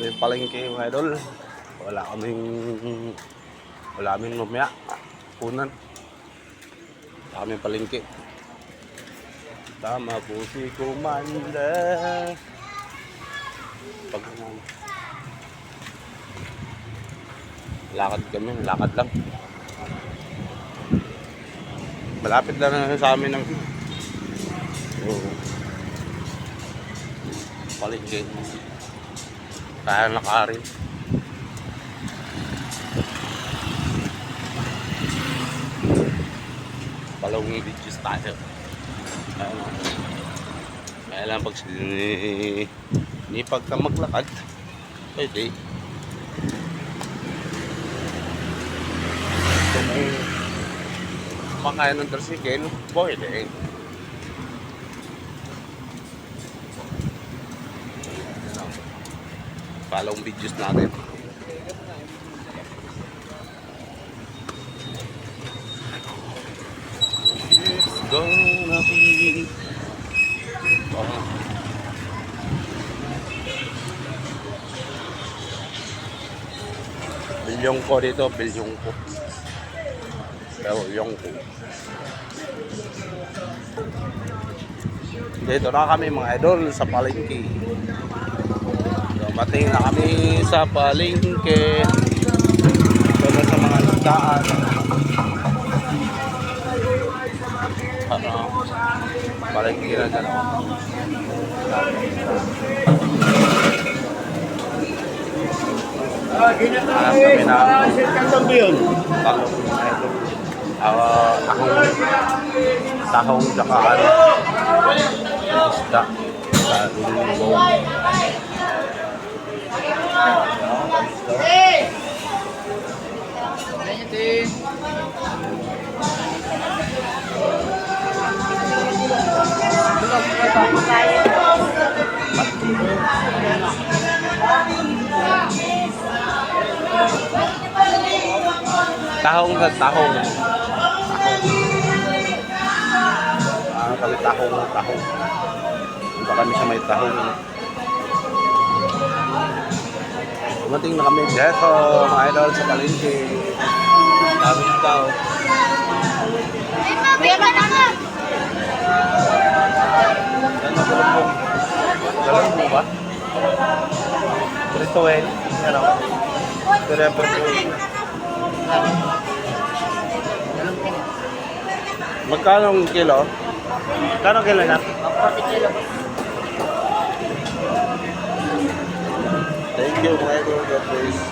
may palengke mga idol. Wala kaming wala kaming lumya. Punan. Wala kaming palengke. Tama po si Kumanda. Pag Lakad kami, lakad lang. Malapit lang na sa amin ng Oo. Palengke. Kaya nakarin. Palawang videos tayo. Ano? Kaya lang pag ni, ni pagka maglakad, pwede. Kung makain ng tricycle, pwede. Follow videos natin. It's gonna be Oh. Bilyong ko dito, bilyong ko. Bilyong ko. Dito na kami mga idol sa palengke. Dumating na kami sa palengke. Ito na sa mga nagdaan. Ano? Palengke na dyan. Hanap kami na Kantong ko yun. talong. Ah, tahong tahong tsaka ano isda sa lulubong. Tahong na tahong. Tahong. Ah, kami tahong, tahong. Punta kami sa may tahong. Dumating na kami dito, mga idol, sa palengke. Daming tao. Meron na nga. Ano ba po? Dalang po ba? Eh. Ano? Magkano ang kilo? Magkano kilo na? 40 kilo. Thank you, idol. God bless.